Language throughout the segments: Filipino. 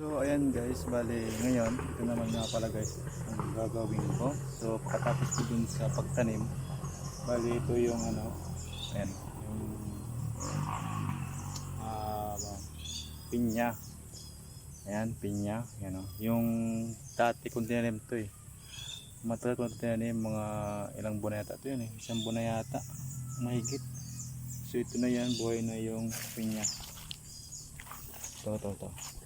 So ayan guys, bali ngayon, ito naman nga pala guys ang gagawin ko. So pagkatapos ko dun sa pagtanim, bali ito yung ano, ayan, yung ah pinya. Ayan, pinya, ayan o. Yung dati kong tinanim to eh. Matagal kong tinanim, mga ilang buwan yata ito yun eh. Isang buwan na yata, mahigit. So ito na yan, buhay na yung pinya. Ito, ito, ito.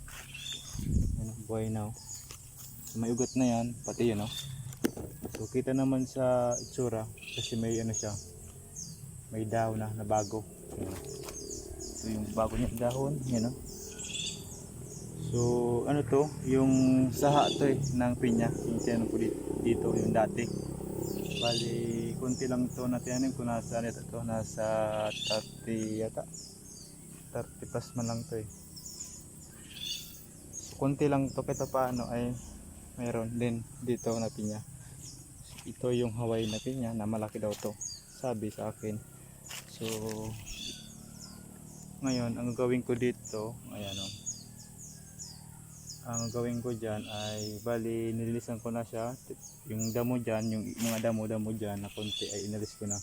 Ano, buhay na oh. So, may ugat na yan, pati yun oh. So kita naman sa itsura kasi may ano siya, may dahon na, na bago. So yung bago niya dahon, yan oh. So ano to, yung saha to eh, ng pinya, yung tinanong ko dito, yung dati. Bali, kunti lang to na tinanim ko nasa, ano to, nasa 30 yata. 30 plus man lang to eh kunti lang to kahit paano ay meron din dito na pinya. Ito yung Hawaii na pinya na malaki daw to sabi sa akin. So ngayon ang gawin ko dito ayan o. Ang gawin ko dyan ay bali nililisan ko na siya. Yung damo dyan yung mga damo damo dyan na konti ay inalis ko na.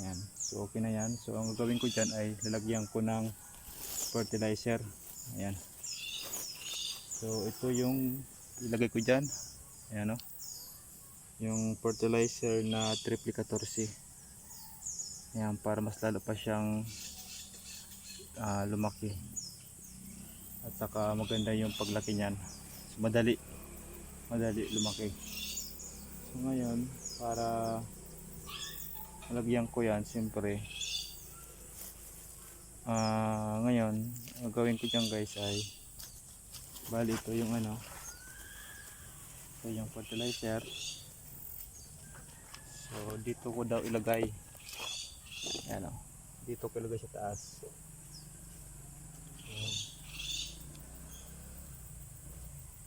Ayan. So okay na yan. So ang gawin ko dyan ay lalagyan ko ng fertilizer. Ayan So ito yung ilagay ko dyan. Ayan o. Yung fertilizer na triple 14. Ayan para mas lalo pa siyang ah, lumaki. At saka maganda yung paglaki niyan. So, madali. Madali lumaki. So ngayon para malagyan ko yan siyempre ah ngayon gawin ko dyan guys ay bali ito yung ano. Ito yung fertilizer. So dito ko daw ilagay. Yan o dito ko ilagay sa taas. Ayan.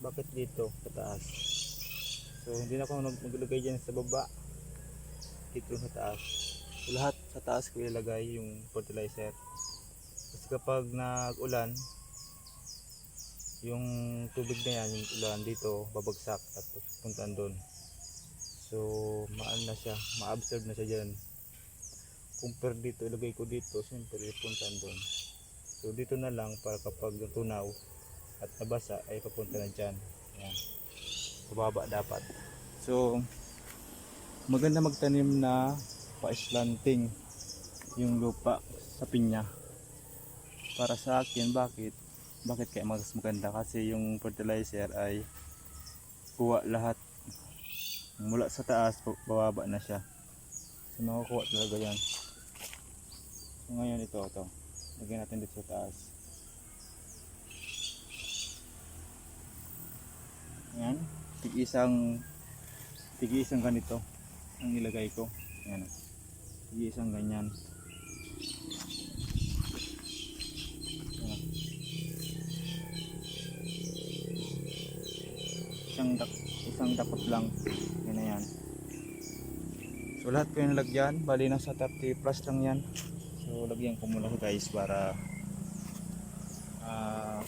bakit dito? Sa taas. So hindi na ako nag- naglagay dyan sa baba. Dito sa taas. So, lahat sa taas ko ilagay yung fertilizer. Kasi kapag nag-ulan yung tubig na yan, yung ulan dito, babagsak at puntan doon. So, maan na siya, ma-absorb na siya dyan. Compare dito, ilagay ko dito, siyempre puntan doon. So, dito na lang para kapag tunaw at nabasa ay papunta na dyan. Yan. Pababa dapat. So, maganda magtanim na pa-slanting yung lupa sa pinya. Para sa akin, bakit? Bakit kaya mas maganda? Kasi yung fertilizer ay kuha lahat. Mula sa taas bababa na siya. So makukuha talaga yan. So ngayon ito ito. Lagyan natin dito sa taas. Yan tig isang tig isang ganito ang ilagay ko. Yan tig isang ganyan isang dak isang dakot lang. Yan na yan. So lahat ko yung lagyan bali nasa 30 plus lang yan. So lagyan ko muna guys para ah,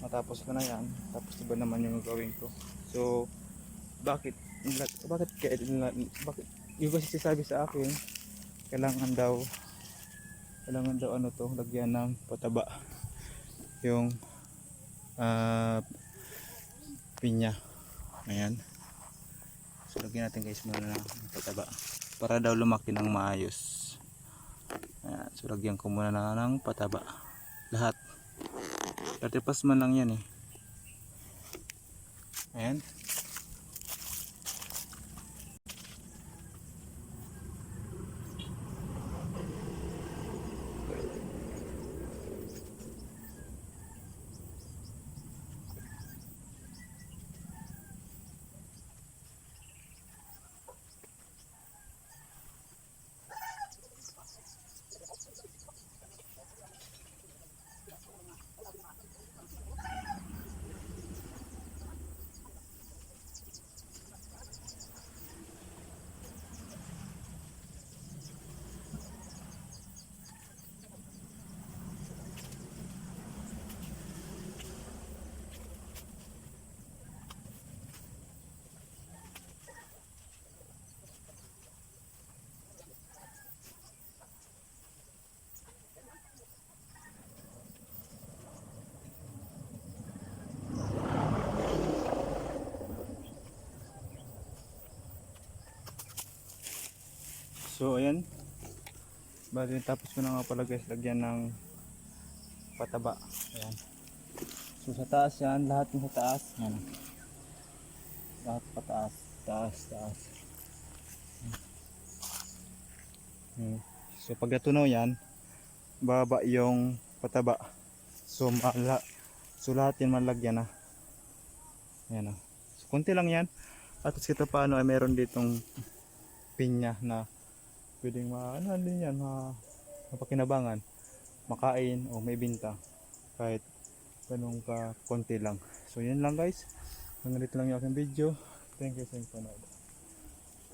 matapos ko na yan. Tapos iba naman yung gagawin ko. So bakit bakit kaya bakit yung kasi sabi sa akin kailangan daw kailangan daw ano to lagyan ng pataba. Yung ah pinya ayan. So natin guys muna ng pataba para daw lumaki ng maayos. Ayan. So ko muna na ng pataba. Lahat. 30 pas man lang yan eh. Ayan So ayan. Bali tapos ko na nga pala guys lagyan ng pataba. Ayan. So sa taas yan, lahat ng sa taas. Ayan. Lahat pataas. Taas, taas. So pag natunaw yan, baba yung pataba. So mala so lahat yan malagyan na. Ayan o. So konti lang yan. At kita paano ay meron ditong pinya na pwedeng ma ano din yan ma mapakinabangan makain o may binta. Kahit ganun ka konti lang. So yun lang guys. Hanggang dito lang yung aking video. Thank you you for now